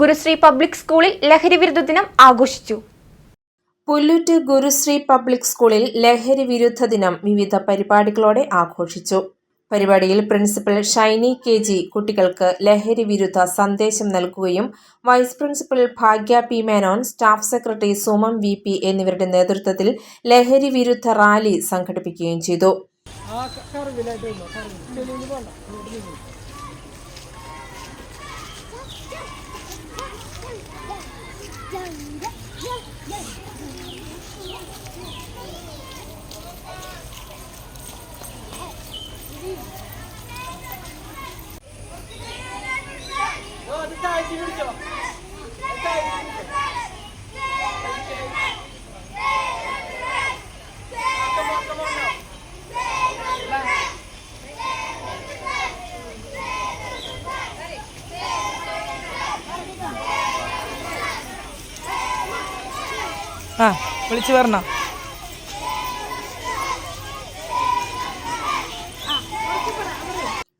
Gurushree public സ്കൂളിൽ ലഹരി വിരുദ്ധ ദിനം ആഘോഷിച്ചു. പുല്ലൂറ്റ് ഗുരുശ്രീ പബ്ലിക് സ്കൂളിൽ ലഹരി വിരുദ്ധ ദിനം വിവിധ പരിപാടികളോടെ ആഘോഷിച്ചു. പരിപാടിയിൽ പ്രിൻസിപ്പൽ ഷൈനി കെ ജി കുട്ടികൾക്ക് ലഹരി വിരുദ്ധ സന്ദേശം നൽകുകയും vice principal Bhagya P Menon staff secretary Sumam V P എന്നിവരുടെ നേതൃത്വത്തിൽ ലഹരി വിരുദ്ധ റാലി സംഘടിപ്പിക്കുകയും ചെയ്തു. ആ വിളിച്ചു പറഞ്ഞോ.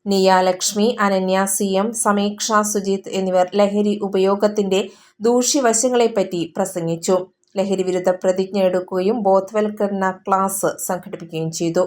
നിയ ലക്ഷ്മി അനന്യ സി എം സമീക്ഷ സുജിത് എന്നിവർ ലഹരി ഉപയോഗത്തിന്റെ ദൂഷ്യവശങ്ങളെപ്പറ്റി പ്രസംഗിച്ചു. ലഹരി വിരുദ്ധ പ്രതിജ്ഞ എടുക്കുകയും ബോധവൽക്കരണ ക്ലാസ് സംഘടിപ്പിക്കുകയും ചെയ്തു.